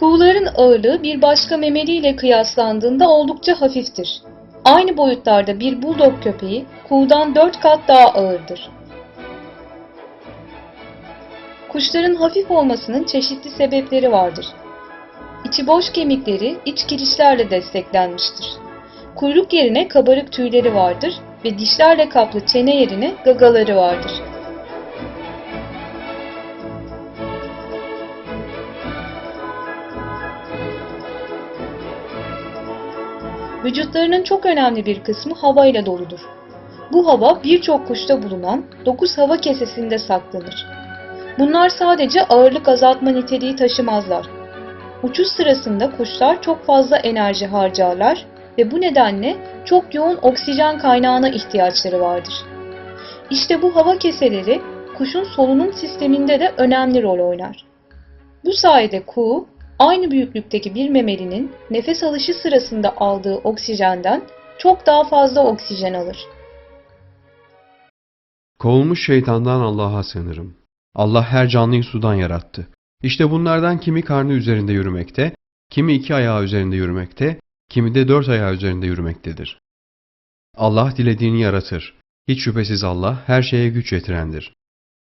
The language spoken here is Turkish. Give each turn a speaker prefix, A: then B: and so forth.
A: Kuğuların ağırlığı bir başka memeli ile kıyaslandığında oldukça hafiftir. Aynı boyutlarda bir bulldog köpeği kuğudan 4 kat daha ağırdır. Kuşların hafif olmasının çeşitli sebepleri vardır. İçi boş kemikleri iç kirişlerle desteklenmiştir. Kuyruk yerine kabarık tüyleri vardır ve dişlerle kaplı çene yerine gagaları vardır. Vücutlarının çok önemli bir kısmı hava ile doludur. Bu hava birçok kuşta bulunan 9 hava kesesinde saklanır. Bunlar sadece ağırlık azaltma niteliği taşımazlar. Uçuş sırasında kuşlar çok fazla enerji harcarlar ve bu nedenle çok yoğun oksijen kaynağına ihtiyaçları vardır. İşte bu hava keseleri kuşun solunum sisteminde de önemli rol oynar. Bu sayede kuğu aynı büyüklükteki bir memelinin nefes alışı sırasında aldığı oksijenden çok daha fazla oksijen alır.
B: Kovulmuş şeytandan Allah'a sığınırım. Allah her canlıyı sudan yarattı. İşte bunlardan kimi karnı üzerinde yürümekte, kimi iki ayağı üzerinde yürümekte, kimi de dört ayağı üzerinde yürümektedir. Allah dilediğini yaratır. Hiç şüphesiz Allah her şeye güç yetirendir.